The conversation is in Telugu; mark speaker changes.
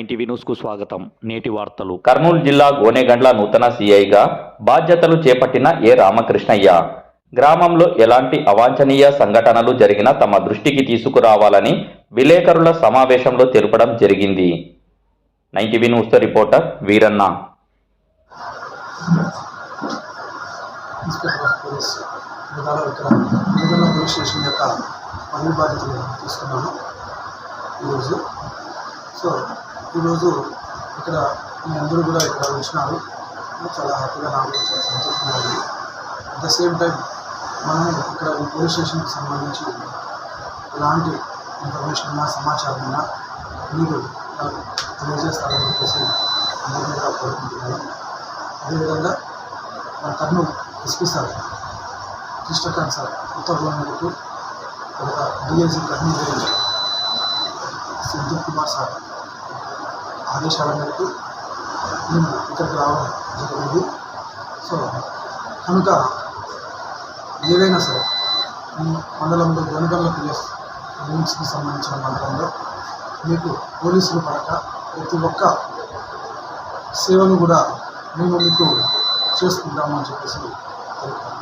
Speaker 1: టీవీ న్యూస్కు స్వాగతం. నేటి వార్తలు.
Speaker 2: కర్నూలు జిల్లా గోనెగండ్ల నూతన సీఐగా బాధ్యతలు చేపట్టిన ఏ రామకృష్ణయ్య? గ్రామంలో ఎలాంటి అవాంఛనీయ సంఘటనలు జరిగినా తమ దృష్టికి తీసుకురావాలని విలేకరుల సమావేశంలో తెలుపడం జరిగింది. Nine TV news reporter Veeranna.
Speaker 3: Inspector of police విధానం ఇక్కడ విధాన పోలీస్ స్టేషన్ యొక్క పని బాధ్యతలు తీసుకున్నాను ఈరోజు సో ఈరోజు ఇక్కడ మీ అందరూ కూడా ఇక్కడ వచ్చినారు. చాలా హ్యాపీగా నాకు చాలా సంతోషంగా ఉంది. అట్ ద సేమ్ టైం మనం ఇక్కడ ఈ పోలీస్ స్టేషన్కి సంబంధించి ఎలాంటి ఇన్ఫర్మేషన్ ఉన్నా సమాచారం ఉన్నా మీరు తెలియజేస్తారని చెప్పేసి అందరి మీద కోరుకుంటున్నాను. అదేవిధంగా మన Kurnool SP sir Krishnakanth sir ఉత్తర్వుల మేరకు ఒక DIG Kurnool range Kumar sir ఆదేశాల మేరకు మేము ఇక్కడికి రావడం జరిగింది సో కనుక ఏదైనా సరే ఈ మండలంలో గొనగల్ల పిఎస్ లిమిట్స్కి సంబంధించిన మండలంలో మీకు పోలీసులు పడక ప్రతి ఒక్క సేవను కూడా మేము మీకు చేసుకుంటామని చెప్పేసి తెలుపుతున్నాను